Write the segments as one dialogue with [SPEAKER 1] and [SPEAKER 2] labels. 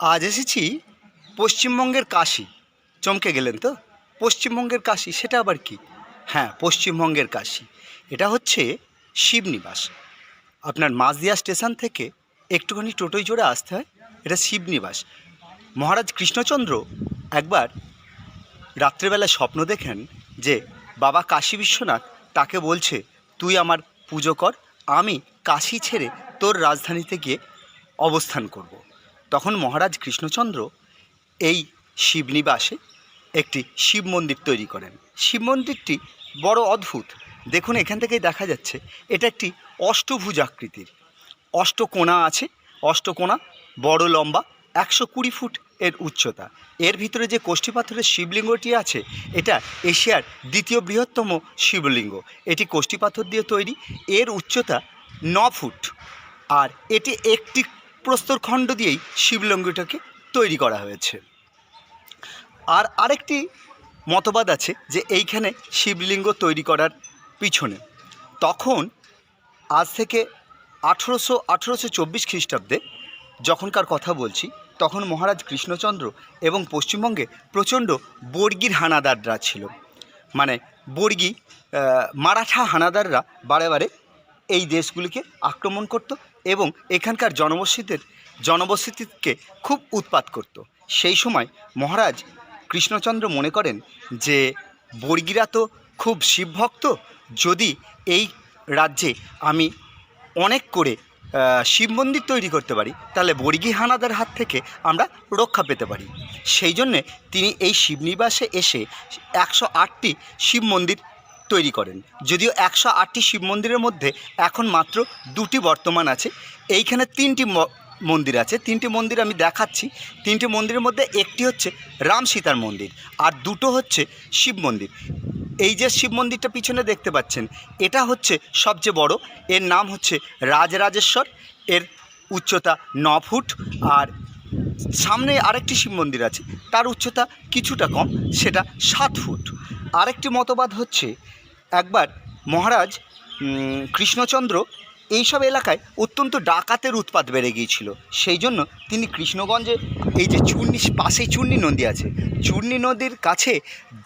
[SPEAKER 1] আজ এসেছি পশ্চিমবঙ্গের কাশি। চমকে গেলেন তো? পশ্চিমবঙ্গের কাশি, সেটা আবার কি? হ্যাঁ পশ্চিমবঙ্গের কাশি। এটা হচ্ছে শিবনিবাস। আপনার মাঝদিয়া স্টেশন থেকে একটুখানি টোটোয় চড়ে আসতে হয়, এটা শিবনিবাস। মহারাজ কৃষ্ণচন্দ্র একবার রাত্রেবেলা স্বপ্ন দেখেন যে বাবা কাশী বিশ্বনাথ তাকে বলছে, তুই আমার পুজো কর, আমি কাশি ছেড়ে তোর রাজধানীতে গিয়ে অবস্থান করব। তখন মহারাজ কৃষ্ণচন্দ্র এই শিবনিবাসে একটি শিব মন্দির তৈরি করেন। শিব মন্দিরটি বড় অদ্ভুত। দেখুন, এখান থেকেই দেখা যাচ্ছে, এটা একটি অষ্টভুজ আকৃতির অষ্টকোণা আছে, অষ্টকোণা বড় লম্বা, একশো কুড়ি ফুট এর উচ্চতা। এর ভিতরে যে কোষ্ঠী পাথরের শিবলিঙ্গটি আছে, এটা এশিয়ার দ্বিতীয় বৃহত্তম শিবলিঙ্গ। এটি কোষ্ঠী পাথর দিয়ে তৈরি, এর উচ্চতা ন ফুট। আর এটি একটি প্রস্তরখণ্ড দিয়েই শিবলিঙ্গটাকে তৈরি করা হয়েছে। আর আরেকটি মতবাদ আছে যে এইখানে শিবলিঙ্গ তৈরি করার পিছনে। তখন আজ থেকে আঠেরোশো আঠেরোশো চব্বিশ খ্রিস্টাব্দে যখনকার কথা বলছি, তখন মহারাজ কৃষ্ণচন্দ্র এবং পশ্চিমবঙ্গে প্রচণ্ড বর্গির হানাদাররা ছিল। মানে বর্গি মারাঠা হানাদাররা বারে বারে এই দেশগুলিকে আক্রমণ করত এবং এখানকার জনবসতিদের, জনবসতিকে খুব উৎপাত করত। সেই সময় মহারাজ কৃষ্ণচন্দ্র মনে করেন যে, বর্গিরা তো খুব শিবভক্ত, যদি এই রাজ্যে আমি অনেক করে শিব মন্দির তৈরি করতে পারি, তাহলে বর্গী হানাদের হাত থেকে আমরা রক্ষা পেতে পারি। সেই জন্যে তিনি এই শিবনিবাসে এসে একশো আটটি শিব মন্দির তৈরি করেন। যদিও একশো আটটি শিব মন্দিরের মধ্যে এখন মাত্র দুটি বর্তমান আছে। এইখানে তিনটি মন্দির আছে। তিনটি মন্দির আমি দেখাচ্ছি। তিনটি মন্দিরের মধ্যে একটি হচ্ছে রাম সীতার মন্দির আর দুটো হচ্ছে শিব মন্দির। এই যে শিব মন্দিরটা পিছনে দেখতে পাচ্ছেন, এটা হচ্ছে সবচেয়ে বড়। এর নাম হচ্ছে রাজরাজেশ্বর। এর উচ্চতা ন ফুট আর সামনে আরেকটি শিব মন্দির আছে। তার উচ্চতা কিছুটা কম, সেটা সাত ফুট। আরেকটি মতবাদ হচ্ছে একবার মহারাজ কৃষ্ণচন্দ্র এইসব এলাকায় অত্যন্ত ডাকাতের উৎপাত বেড়ে গিয়েছিল। সেই জন্য তিনি কৃষ্ণগঞ্জে এই যে চূর্ণি, পাশেই চূর্ণি নদী আছে, চূর্ণি নদীর কাছে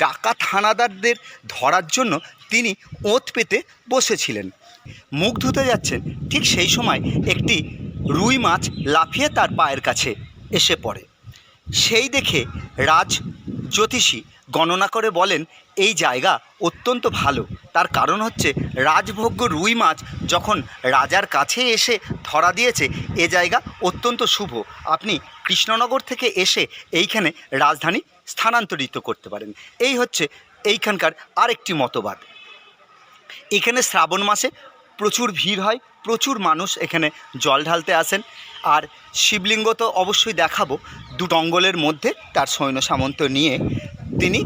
[SPEAKER 1] ডাকাত হানাদারদের ধরার জন্য তিনি ওঁত পেতে বসেছিলেন। মুখ ধুতে যাচ্ছেন, ঠিক সেই সময় একটি রুই মাছ লাফিয়ে তার পায়ের কাছে এসে পড়ে। সেই দেখে রাজ জ্যোতিষী গণনা করে বলেন, এই জায়গা অত্যন্ত ভালো। তার কারণ হচ্ছে রাজভোগ্য রুই মাছ যখন রাজার কাছে এসে ধরা দিয়েছে, এ জায়গা অত্যন্ত শুভ। আপনি কৃষ্ণনগর থেকে এসে এইখানে রাজধানী স্থানান্তরিত করতে পারেন। এই হচ্ছে এইখানকার আরেকটি মতবাদ। এখানে শ্রাবণ মাসে প্রচুর ভিড় হয় প্রচুর মানুষ এখানে জল ঢালতে আসেন। আর শিবলিঙ্গ তো অবশ্যই দেখাবো। দু জঙ্গলের মধ্যে তার সৈন্য সামন্ত নিয়ে তিনি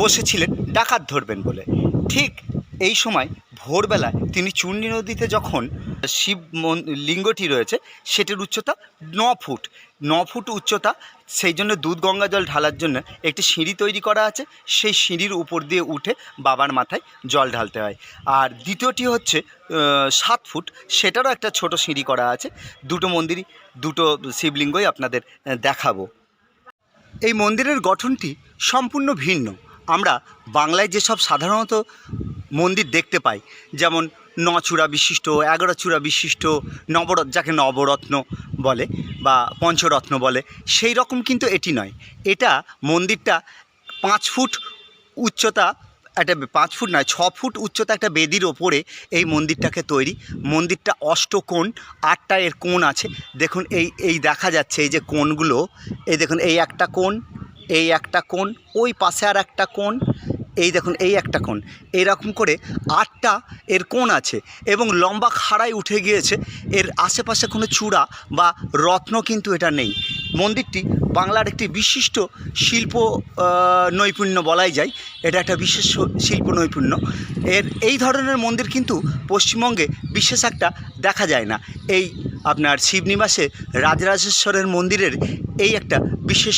[SPEAKER 1] বসেছিলেন, ডাকাত ধরবেন বলে। ঠিক এই সময় ভোরবেলায় তিনি চূর্ণী নদীতে যখন শিব লিঙ্গটি রয়েছে, সেটির উচ্চতা ন ফুট। ন ফুট উচ্চতা, সেই জন্য দুধ গঙ্গা জল ঢালার জন্য একটি সিঁড়ি তৈরি করা আছে। সেই সিঁড়ির উপর দিয়ে উঠে বাবার মাথায় জল ঢালতে হয়। আর দ্বিতীয়টি হচ্ছে সাত ফুট, সেটারও একটা ছোট সিঁড়ি করা আছে। দুটো মন্দিরই দুটো শিবলিঙ্গই আপনাদের দেখাবো। এই মন্দিরের গঠনটি সম্পূর্ণ ভিন্ন। আমরা বাংলায় যেসব সাধারণত মন্দির দেখতে পাই, যেমন নচূড়া বিশিষ্ট, এগারো চূড়া বিশিষ্ট নবরত্ন যাকে নবরত্ন বলে বা পঞ্চরত্ন বলে, সেই রকম কিন্তু এটি নয়। এটা মন্দিরটা পাঁচ ফুট উচ্চতা, একটা পাঁচ ফুট নয়, ছ ফুট উচ্চতা একটা বেদির ওপরে এই মন্দিরটাকে তৈরি। মন্দিরটা অষ্টকোণ, আটটা এর কোণ আছে। দেখুন, এই এই দেখা যাচ্ছে এই যে কোণগুলো, এই দেখুন, এই একটা কোণ, এই একটা কোণ, ওই পাশে আর একটা কোণ এই দেখুন, এই একটা কোণ। এইরকম করে আটটা এর কোণ আছে এবং লম্বা খাড়ায় উঠে গিয়েছে। এর আশেপাশে কোনো চূড়া বা রত্ন কিন্তু এটা নেই। মন্দিরটি বাংলার একটি বিশিষ্ট শিল্প নৈপুণ্য বলাই যায়। এটা একটা বিশেষ শিল্প নৈপুণ্য। এর এই ধরনের মন্দির কিন্তু পশ্চিমবঙ্গে বিশেষ একটা দেখা যায় না। এই আপনার শিবনিবাসে রাজরাজেশ্বরের মন্দিরের এই একটা বিশেষ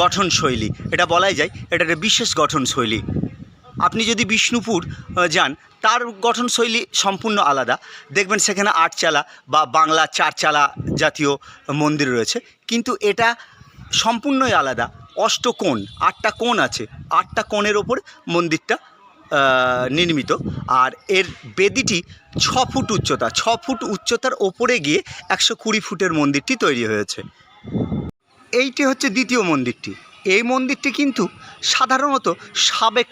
[SPEAKER 1] গঠনশৈলী। এটা বলাই যায়, এটা একটা বিশেষ গঠনশৈলী। আপনি যদি বিষ্ণুপুর যান, তার গঠনশৈলী সম্পূর্ণ আলাদা। দেখবেন সেখানে আটচালা বা বাংলা চারচালা জাতীয় মন্দির রয়েছে। কিন্তু এটা সম্পূর্ণই আলাদা। অষ্টকোণ আটটা কোণ আছে। আটটা কোণের ওপর মন্দিরটা নির্মিত। আর এর বেদিটি ছ ফুট উচ্চতা। ছ ফুট উচ্চতার ওপরে গিয়ে একশো কুড়ি ফুটের মন্দিরটি তৈরি হয়েছে। এইটি হচ্ছে দ্বিতীয় মন্দিরটি। এই মন্দিরটি কিন্তু সাধারণত সাবেক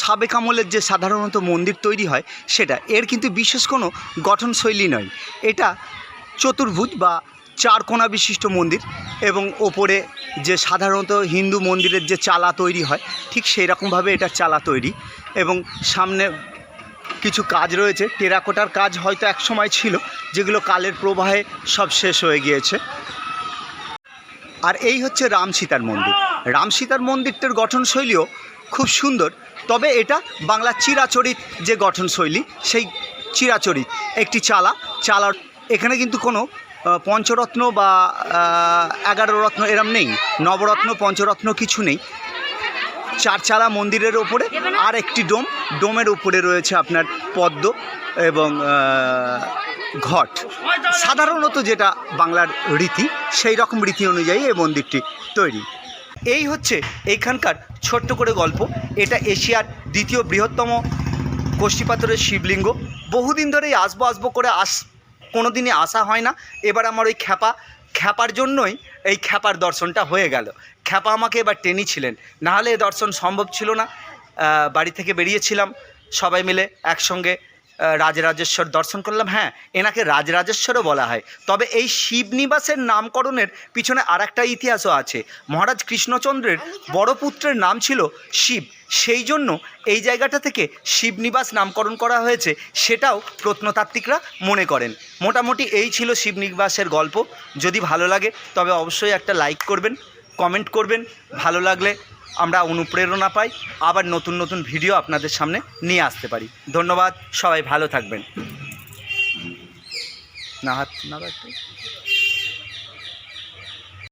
[SPEAKER 1] সাবেক আমলের যে সাধারণত মন্দির তৈরি হয় সেটা। এর কিন্তু বিশেষ কোনো গঠনশৈলী নয়। এটা চতুর্ভুজ বা চার কোণা বিশিষ্ট মন্দির এবং ওপরে যে সাধারণত হিন্দু মন্দিরের যে চালা তৈরি হয়, ঠিক সেই রকমভাবে এটা চালা তৈরি এবং সামনে কিছু কাজ রয়েছে। টেরাকোটার কাজ হয়তো এক সময় ছিল, যেগুলো কালের প্রবাহে সব শেষ হয়ে গিয়েছে। আর এই হচ্ছে রাম সীতার মন্দির। রাম সীতার মন্দিরটার গঠনশৈলীও খুব সুন্দর, তবে এটা বাংলা চিরাচরিত যে গঠনশৈলী, সেই চিরাচরিত একটি চালা। চালার এখানে কিন্তু কোনো পঞ্চরত্ন বা এগারো রত্ন এরম নেই, নবরত্ন, পঞ্চরত্ন কিছু নেই। চারচালা মন্দিরের ওপরে আর একটি ডোম। ডোমের উপরে রয়েছে আপনার পদ্ম এবং ঘট। সাধারণত যেটা বাংলার রীতি, সেই রকম রীতি অনুযায়ী এই মন্দিরটি তৈরি। এই হচ্ছে এইখানকার ছোট্ট করে গল্প। এটা এশিয়ার দ্বিতীয় বৃহত্তম কোষ্ঠীপাথরের শিবলিঙ্গ। বহুদিন ধরেই আসব আসব করে আস কোনো দিনই আসা হয় না। এবার আমার ওই খ্যাপা, খ্যাপার জন্যই এই খ্যাপার দর্শনটা হয়ে গেল। খ্যাপা আমাকে এবার টেনি ছিলেন নাহলে এ দর্শন সম্ভব ছিল না। বাড়ি থেকে বেরিয়েছিলাম। সবাই মিলে একসঙ্গে রাজরাজেশ্বর দর্শন করলাম। হ্যাঁ এনাকে রাজরাজেশ্বরও বলা হয়। তবে এই শিবনিবাসের নামকরণের পিছনে আর একটা ইতিহাসও আছে। মহারাজ কৃষ্ণচন্দ্রের বড় পুত্রের নাম ছিল শিব। সেই জন্য এই জায়গাটা থেকে শিবনিবাস নামকরণ করা হয়েছে সেটাও প্রত্নতাত্ত্বিকরা মনে করেন। মোটামুটি এই ছিল শিবনিবাসের গল্প। যদি ভালো লাগে তবে অবশ্যই একটা লাইক করবেন কমেন্ট করবেন। ভালো লাগলে আমরা অনুপ্রেরণা পাই, আবার নতুন নতুন ভিডিও আপনাদের সামনে নিয়ে আসতে পারি। ধন্যবাদ, সবাই ভালো থাকবেন। না হাত না